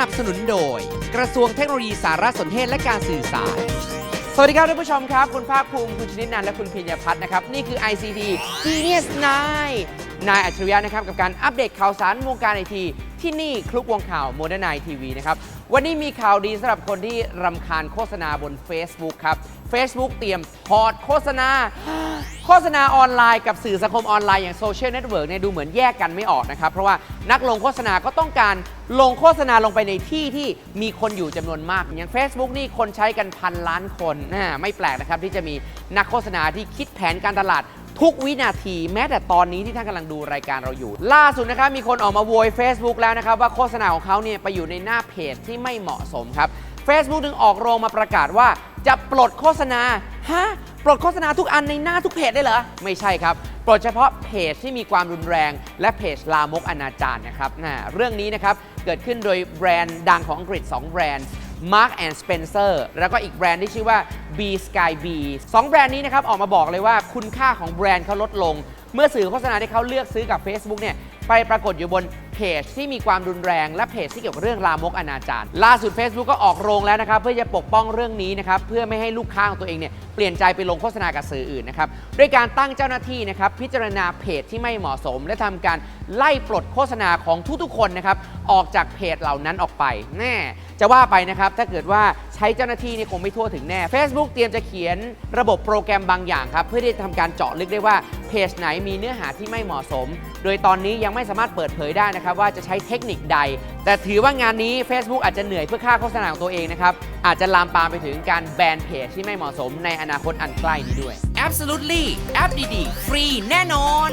นับสนุนโดย กระทรวงเทคโนโลยีสารสนเทศและการสื่อสาร สวัสดีครับท่านผู้ชมครับ คุณภาคภูมิ คุณชนิดนันและคุณพิญญพัฒน์นะครับ นี่คือ ICT Genius 9นายอัจฉริยะนะครับ กับการอัปเดตข่าวสารวงการไอที ที่นี่คลุกวงข่าว Modern Night TV นะครับ วันนี้มีข่าวดีสำหรับคนที่รำคาญโฆษณาบน Facebook ครับ Facebook เตรียมถอดโฆษณา โฆษณาออนไลน์กับสื่อสังคมออนไลน์อย่างโซเชียลเน็ตเวิร์กเนี่ยดูเหมือนแยกกันไม่ออกนะครับ เพราะว่านักลงโฆษณาก็ต้องการลงโฆษณาลงไปในที่ที่มีคนอยู่จำนวนมาก อย่าง Facebook นี่คนใช้กันพันล้านคนนะไม่แปลกนะครับที่จะมีนักโฆษณาที่คิดแผนการตลาด ทุกวินาทีแม้แต่ตอนนี้ที่ท่านกำลังดูรายการเราอยู่ ล่าสุดนะครับมีคนออกมาโวย Facebook แล้วนะครับ ว่าโฆษณาของเขาเนี่ยไปอยู่ในหน้าเพจที่ไม่เหมาะสมครับ Facebook ถึงออกโรงมาประกาศว่า จะปลดโฆษณาฮะปลดโฆษณาทุกอันในหน้าทุกเพจได้เหรอ ไม่ใช่ครับ ปลดเฉพาะเพจที่มีความรุนแรง และเพจลามกอนาจารนะครับนะเรื่องนี้นะครับเกิดขึ้นโดยแบรนด์ดังของอังกฤษ 2 แบรนด์ Mark and Spencer แล้วก็อีกแบรนด์ที่ชื่อว่า B Sky B สองแบรนด์นี้นะครับออกมาบอกเลยว่าคุณค่าของแบรนด์เขาลดลง เมื่อสื่อโฆษณาที่เขาเลือกซื้อกับ Facebook เนี่ยไปปรากฏอยู่บน เพจที่มีความรุนแรงและเพจที่เกี่ยวกับเรื่องลามกอนาจารล่าสุด Facebook ก็ออกโรงแล้วนะครับเพื่อจะปกป้องเรื่องนี้นะครับเพื่อไม่ให้ลูกค้าของตัวเองเนี่ยเปลี่ยนใจไปลงโฆษณากับสื่ออื่นนะครับด้วยการตั้งเจ้าหน้าที่นะครับพิจารณาเพจที่ไม่เหมาะสม และทำการไล่ปลดโฆษณาของทุกๆคนนะครับออกจากเพจเหล่านั้นออกไปแน่จะว่าไปนะครับถ้าเกิดว่าใช้เจ้าหน้าที่นี่คงไม่ทั่วถึงแน่ Facebook เตรียมจะเขียนระบบโปรแกรมบางอย่างครับเพื่อที่จะทำการเจาะลึกได้ว่าเพจไหนมีเนื้อหาที่ไม่เหมาะสม โดยตอนนี้ยังไม่สามารถเปิดเผยได้นะครับว่าจะใช้เทคนิคใด แต่ถือว่างานนี้ Facebook อาจจะเหนื่อยเพื่อค่าโฆษณาของตัวเองนะครับ อาจจะลามปามไปถึงการแบนเพจที่ไม่เหมาะสมในอนาคตอันใกล้นี้ด้วย Absolutely แอปดีๆ ฟรีแน่นอน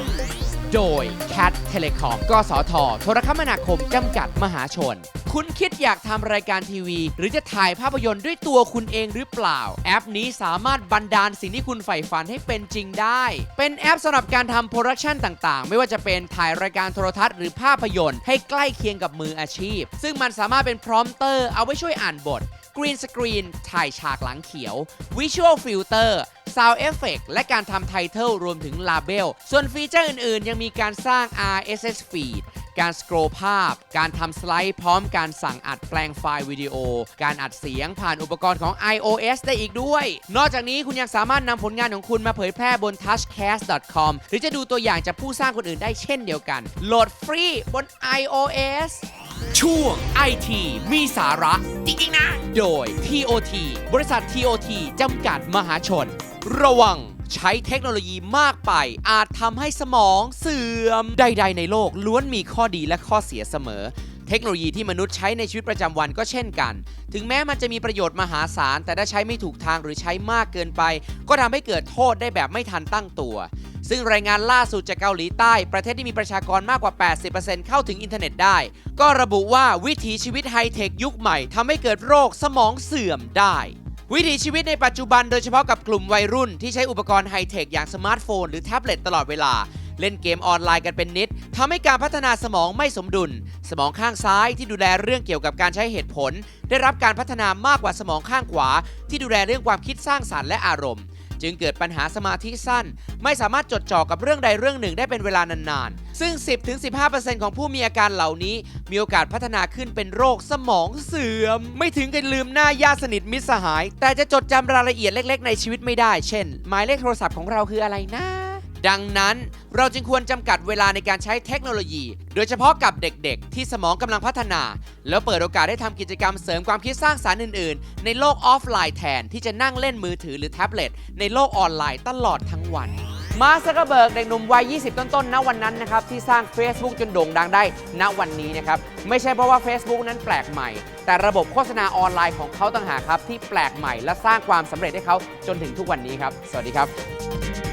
โดย Cat Telecom กสท โทรคมนาคมจำกัดมหาชน คุณคิดอยากทำรายการทีวี หรือจะถ่ายภาพยนตร์ด้วยตัวคุณเองหรือเปล่า แอปนี้สามารถบันดาลสิ่งที่คุณใฝ่ฝันให้เป็นจริงได้ เป็นแอปสำหรับการทำโปรดักชันต่างๆ ไม่ว่าจะเป็นถ่ายรายการโทรทัศน์หรือภาพยนตร์ให้ใกล้เคียงกับมืออาชีพ ซึ่งมันสามารถเป็นพร้อมเตอร์เอาไว้ช่วยอ่านบทกรีนสกรีนถ่ายฉากหลังเขียววิชวลฟิลเตอร์ Visual Filter Sound Effect และการทำไทเทลรวมถึง Label ส่วนฟีเจอร์อื่นๆ ยังมีการสร้าง RSS Feed การส c ร o l ภาพ การทำสไลด์พร้อมการสั่งอัดแปลงไฟล์วิดีโอ การอัดเสียงผ่านอุปกรณ์ของ iOS ได้อีกด้วย นอกจากนี้คุณยังสามารถนำผลงานของคุณมาเผยแพร่บน touchcast.com หรือจะดูตัวอย่างจากผู้สร้างคนอื่นได้เช่นเดียวกัน โหลดฟรีบน iOS ช่วง IT มีสาระ จริง ๆ นะ โดย TOT บริษัท TOT จำกัดมหาชน ระวังใช้เทคโนโลยีมากไป อาจทำให้สมองเสื่อม ใด ๆ ในโลกล้วนมีข้อดีและข้อเสียเสมอ เทคโนโลยีที่มนุษย์ใช้ในชีวิตประจำวันก็เช่นกัน ถึงแม้มันจะมีประโยชน์มหาศาล แต่ถ้าใช้ไม่ถูกทางหรือใช้มากเกินไป ก็ทำให้เกิดโทษได้แบบไม่ทันตั้งตัว ซึ่งรายงานล่าสุดจากเกาหลีใต้ ประเทศที่มีประชากรมากกว่า 80%เข้าถึงอินเทอร์เน็ตได้ ก็ระบุว่าวิถีชีวิตไฮเทคยุคใหม่ทำให้เกิดโรคสมองเสื่อมได้ วิถีชีวิตในปัจจุบันโดยเฉพาะกับกลุ่มวัยรุ่น ที่ใช้อุปกรณ์ไฮเทคอย่างสมาร์ทโฟนหรือแท็บเล็ตตลอดเวลา เล่นเกมออนไลน์กันเป็นนิดทำให้การพัฒนาสมองไม่สมดุล สมองข้างซ้ายที่ดูแลเรื่องเกี่ยวกับการใช้เหตุผล ได้รับการพัฒนามากกว่าสมองข้างขวา ที่ดูแลเรื่องความคิดสร้างสรรค์และอารมณ์ จึงเกิดปัญหาสมาธิสั้น ไม่สามารถจดจ่อกับเรื่องใดเรื่องหนึ่งได้เป็นเวลานานๆ ซึ่ง 10-15%ของผู้มีอาการเหล่านี้ มีโอกาสพัฒนาขึ้นเป็นโรคสมองเสื่อม ไม่ถึงกับลืมหน้าญาติสนิทมิตรสหาย แต่จะจดจำรายละเอียดเล็ก ๆ ในชีวิตไม่ได้ เช่น หมายเลขโทรศัพท์ของเราคืออะไรนะ ดังนั้นเราจึงควรจำกัดเวลาในการใช้เทคโนโลยี โดยเฉพาะกับเด็กๆ ที่สมองกำลังพัฒนา แล้วเปิดโอกาสให้ทำกิจกรรมเสริมความคิดสร้างสารรค์อื่นๆ ในโลกออฟไลน์แทนที่จะนั่งเล่นมือถือหรือแท็บเล็ตในโลกออนไลน์ตลอดทั้งวัน มาร์คซักเกอร์เบิร์กเด็กหนุ่มวัย 20 ต้นๆ ณ วันนั้นนะครับที่สร้าง Facebook จนโด่งดังได้ ณ วันนี้นะครับไม่ใช่เพราะว่า Facebook นั้นแปลกใหม่ แต่ระบบโฆษณาออนไลน์ของเขาต่างหากครับที่แปลกใหม่และสร้างความสำเร็จให้เขาจนถึงทุกวันนี้ครับ สวัสดีครับ